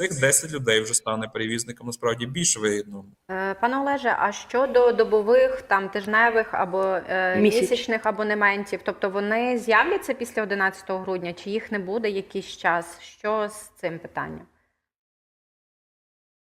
Цих 10 людей вже стане перевізником насправді більш вигідно. Е, Пане Олеже, а щодо добових, там тижневих або е, Місяч. місячних абонементів, тобто вони з'являться після 11 грудня, чи їх не буде якийсь час? Що з цим питанням?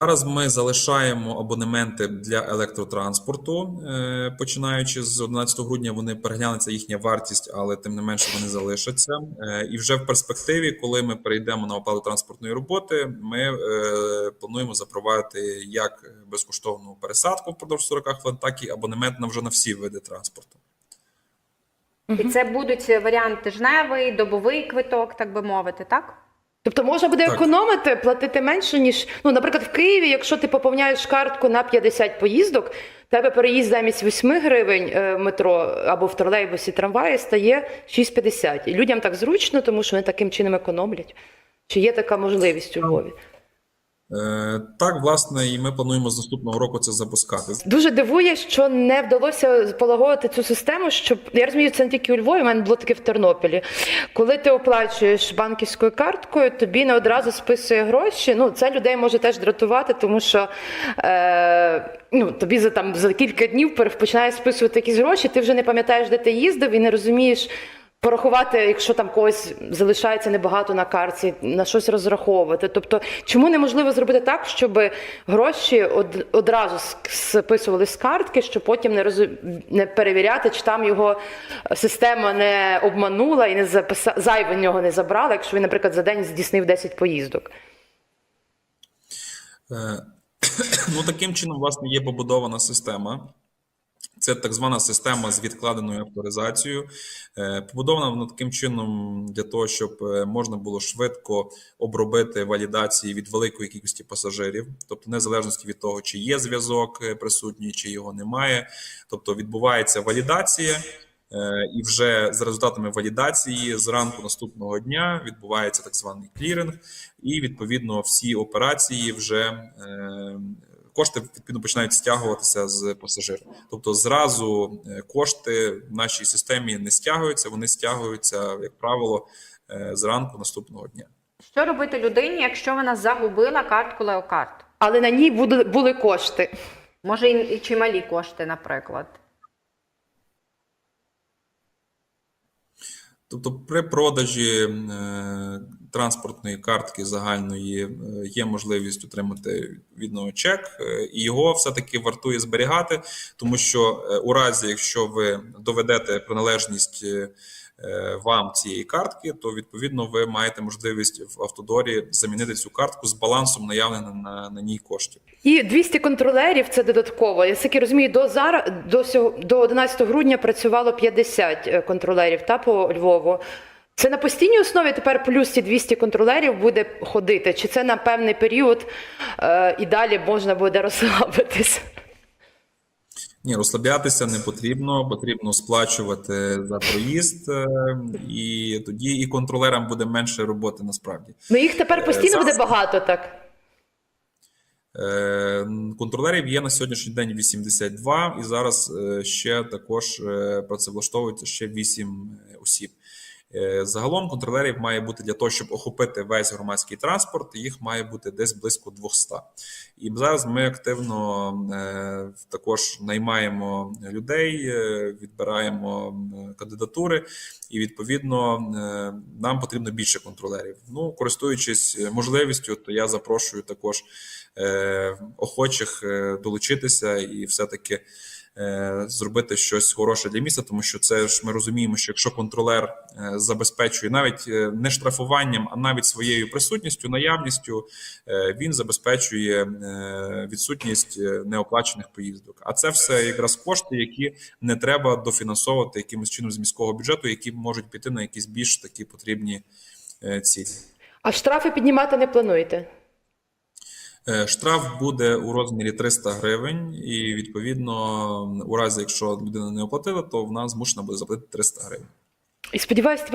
Зараз ми залишаємо абонементи для електротранспорту. Е, Починаючи з 11 грудня, вони переглянеться їхня вартість, але тим не менше вони залишаться. Е, І вже в перспективі, коли ми перейдемо на оплату транспортної роботи, ми е, плануємо запровадити як безкоштовну пересадку впродовж 40 хвилин, так і абонемент на вже на всі види транспорту. І це будуть варіант тижневий, добовий квиток, так би мовити, так? Тобто можна буде Так. економити, платити менше, ніж, ну, наприклад, в Києві, якщо ти поповняєш картку на 50 поїздок, тебе переїзд замість 8 гривень е, в метро або в тролейбусі трамваї стає 6,50. І людям так зручно, тому що вони таким чином економлять. Чи є така можливість у Львові? Е, Так, власне, і ми плануємо з наступного року це запускати. Дуже дивує, що не вдалося полагодити цю систему, щоб я розумію, це не тільки у Львові, у мене було таке в Тернополі. Коли ти оплачуєш банківською карткою, тобі не одразу списує гроші. Ну, це людей може теж дратувати, тому що е, ну, тобі за там за кілька днів починає списувати якісь гроші, ти вже не пам'ятаєш, де ти їздив, і не розумієш. Порахувати, якщо там когось залишається небагато на карті, на щось розраховувати. Тобто, чому неможливо зробити так, щоб гроші од, одразу списували з картки, щоб потім не розу, не перевіряти, чи там його система не обманула і не записа, зайве нього не забрала, якщо він, наприклад, за день здійснив 10 поїздок. Е, Ну, таким чином, власне, є побудована система. Це так звана система з відкладеною авторизацією. Е, Побудована вона таким чином для того, щоб е, можна було швидко обробити валідації від великої кількості пасажирів, тобто незалежності від того, чи є зв'язок е, присутній, чи його немає. Тобто відбувається валідація, і вже за результатами валідації зранку наступного дня відбувається так званий кліринг, і відповідно всі операції вже. Кошти відповідно починають стягуватися з пасажира. Тобто, зразу е, кошти в нашій системі не стягуються, вони стягуються, як правило, е, зранку наступного дня. Що робити людині, якщо вона загубила картку Леокарт? Але на ній були, були кошти. Може, і чималі кошти, наприклад. Тобто, при продажі е, транспортної картки загальної е, є можливість отримати відповідно чек, е, і його все-таки вартує зберігати, тому що у разі, якщо ви доведете приналежність вам цієї картки, то відповідно ви маєте можливість в автодорі замінити цю картку з балансом наявним на, на ній коштів. І 200 контролерів це додатково. Я таки розумію, до зараз до до 11 грудня працювало 50 е, контролерів та по Львову. Це на постійній основі тепер плюс ці 200 контролерів буде ходити? Чи це на певний період е, і далі можна буде розслабитись? Ні, розслаблятися не потрібно, потрібно сплачувати за проїзд, е, і тоді і контролерам буде менше роботи насправді. Ну їх тепер постійно зараз- буде багато, так? Е, Контролерів є на сьогоднішній день 82, і зараз е, ще також е, працевлаштовується ще 8 осіб. Е, Загалом контролерів має бути для того, щоб охопити весь громадський транспорт, їх має бути десь близько 200. І зараз ми активно е, також наймаємо людей, е, відбираємо кандидатури, і відповідно нам потрібно більше контролерів. Ну, користуючись можливістю, то я запрошую також охочих долучитися і все-таки е, зробити щось хороше для міста, тому що це ж ми розуміємо, що якщо контролер е, забезпечує навіть е, не штрафуванням, а навіть своєю присутністю, наявністю, е, він забезпечує е, відсутність е, неоплачених поїздок. А це все якраз кошти, які не треба дофінансовувати якимось чином з міського бюджету, які можуть піти на якісь більш такі потрібні е, цілі. А штрафи піднімати не плануєте? Е, Штраф буде у розмірі 300 гривень, і відповідно, у разі якщо людина не оплатила, то вона змушена буде заплатити 300 гривень. І сподіваюся, тепер